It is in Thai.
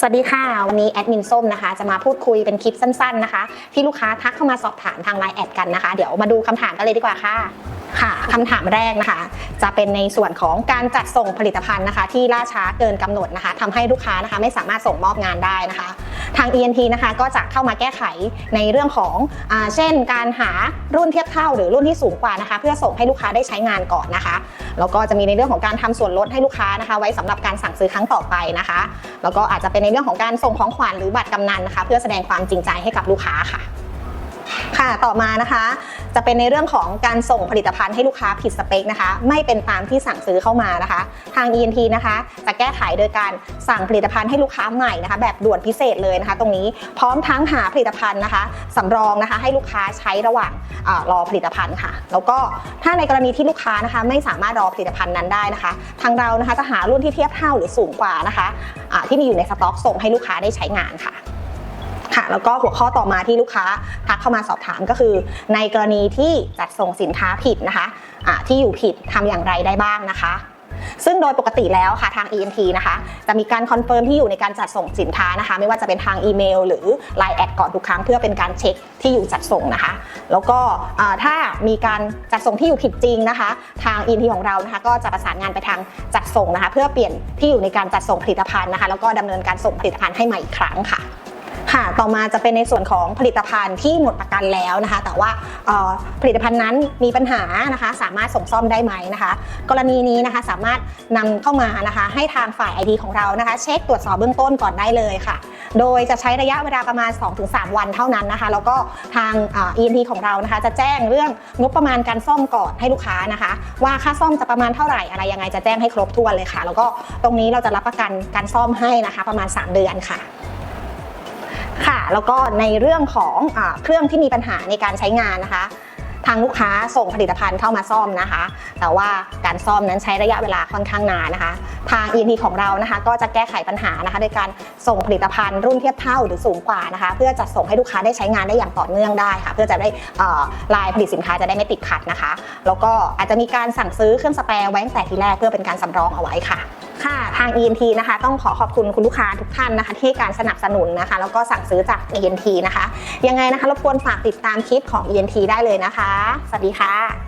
สวัสดีค่ะ วันนี้แอดมินส้มนะคะ จะมาพูดคุยเป็นคลิปสั้นๆนะคะ ที่ลูกค้าทักเข้ามาสอบถามทางไลน์แอดกันนะคะ เดี๋ยวมาดูคำถามกันเลยดีกว่าค่ะ คำถามแรกนะคะ จะเป็นในส่วนของการจัดส่งผลิตภัณฑ์นะคะ ที่ล่าช้าเกินกำหนดนะคะทำให้ลูกค้านะคะไม่สามารถส่งมอบงานได้นะคะ ทาง ENT นะคะก็จะเข้ามาแก้ไขในเรื่องของอเช่น การหารุ่นเทียบเท่า หรือรุ่นที่สูงกว่านะคะ เพื่อส่งให้ลูกค้าได้ใช้งานก่อนนะคะแล้วก็จะมีในเรื่องของการทำส่วนลดให้ลูกค้านะคะ ไว้สำหรับการสั่งซื้อครั้งต่อไปนะคะแล้วก็อาจจะเป็นในเรื่องของการส่งของขวัญหรือบัตรกำนันนะคะ เพื่อแสดงความจริงใจให้กับลูกค้าค่ะ ค่ะต่อมานะคะ จะเป็นในเรื่องของการส่งผลิตภัณฑ์ให้ลูกค้าผิดสเปคนะคะ ไม่เป็นตามที่สั่งซื้อเข้ามานะคะ ทาง ENT นะคะ จะแก้ไขโดยการสั่งผลิตภัณฑ์ให้ลูกค้าใหม่นะคะ แบบด่วนพิเศษเลยนะคะ ตรงนี้พร้อมทั้งหาผลิตภัณฑ์นะคะสำรองนะคะ ให้ลูกค้าใช้ระหว่างอรอผลิตภัณฑ์ค่ะ แล้วก็ถ้าในกรณีที่ลูกค้านะคะ ไม่สามารถรอผลิตภัณฑ์นั้นได้นะคะ ทางเรานะคะจะหารุ่นที่เทียบเท่าหรือสูงกว่านะคะะที่มีอยู่ในสต็อกส่งให้ลูกค้าได้ใช้งานค่ะ แล้วก็หัวข้อต่อมาที่ลูกค้าทักเข้ามาสอบถามก็คือ ในกรณีที่จัดส่งสินค้าผิดนะคะะที่อยู่ผิดทำอย่างไรได้บ้างนะคะซึ่งโดยปกติแล้วค่ะทาง EMT นะคะจะมีการคอนเฟิร์มที่อยู่ในการจัดส่งสินค้านะคะ ไม่ว่าจะเป็นทางอีเมล หรือ Line แอดก่อนทุกครั้งเพื่อเป็นการเช็คที่อยู่จัดส่งนะคะ แล้วก็ถ้ามีการจัดส่งที่อยู่ผิดจริงนะคะ ทาง EMT ของเรานะคะก็จะประสานงานไปทางจัดส่งนะคะ เพื่อเปลี่ยนที่อยู่ในการจัดส่งผลิตภัณฑ์นะคะ แล้วก็ดำเนินการส่งผลิตภัณฑ์ให้ใหม่อีกครั้งค่ะ ค่ะ ต่อมาจะเป็นในส่วนของผลิตภัณฑ์ที่หมดประกันแล้วนะคะ แต่ว่าผลิตภัณฑ์นั้นมีปัญหานะคะ สามารถส่งซ่อมได้ไหมนะคะ กรณีนี้นะคะสามารถนำเข้ามานะคะ ให้ทางฝ่าย ID ของเรานะคะ เช็คตรวจสอบเบื้องต้นก่อนได้เลยค่ะ โดยจะใช้ระยะเวลาประมาณ 2-3 วันเท่านั้นนะคะ แล้วก็ทางเอ่อ ENT ของเรานะคะ จะแจ้งเรื่องงบประมาณการซ่อมก่อนให้ลูกค้านะคะ ว่าค่าซ่อมจะประมาณเท่าไหร่อะไรยังไงจะแจ้งให้ครบถ้วนเลยค่ะ แล้วก็ตรงนี้เราจะรับประกันการซ่อมให้นะคะ ประมาณ 3 เดือนค่ะ ค่ะ แล้วก็ในเรื่องของอเครื่องที่มีปัญหาในการใช้งานนะคะ ทางลูกค้าส่งผลิตภัณฑ์เข้ามาซ่อมนะคะ แต่ว่าการซ่อมนั้นใช้ระยะเวลาค่อนข้างนานนะคะ ทาง ENT ของเรานะคะ ก็จะแก้ไขปัญหานะคะโดยการส่งผลิตภัณฑ์รุ่นเทียบเท่าหรือสูงกว่านะคะ เพื่อจะส่งให้ลูกค้าได้ใช้งานได้อย่างต่อเนื่องได้ค่ะ เพื่อจะได้ลายผลิตสินค้าจะได้ไม่ติดขัดนะคะ แล้วก็อาจจะมีการสั่งซื้อเครื่องสแปร์ไว้ตั้งแต่ทีแรกเพื่อเป็นการสำรองเอาไว้ค่ะค่ะทาง ENT นะคะ ต้องขอขอบคุณคุณลูกค้าทุกท่านนะคะ ที่การสนับสนุนนะคะ แล้วก็สั่งซื้อจาก ENT นะคะ ยังไงนะคะรบกวนฝากติดตามคลิปของ ENT ได้เลยนะคะ สวัสดีค่ะ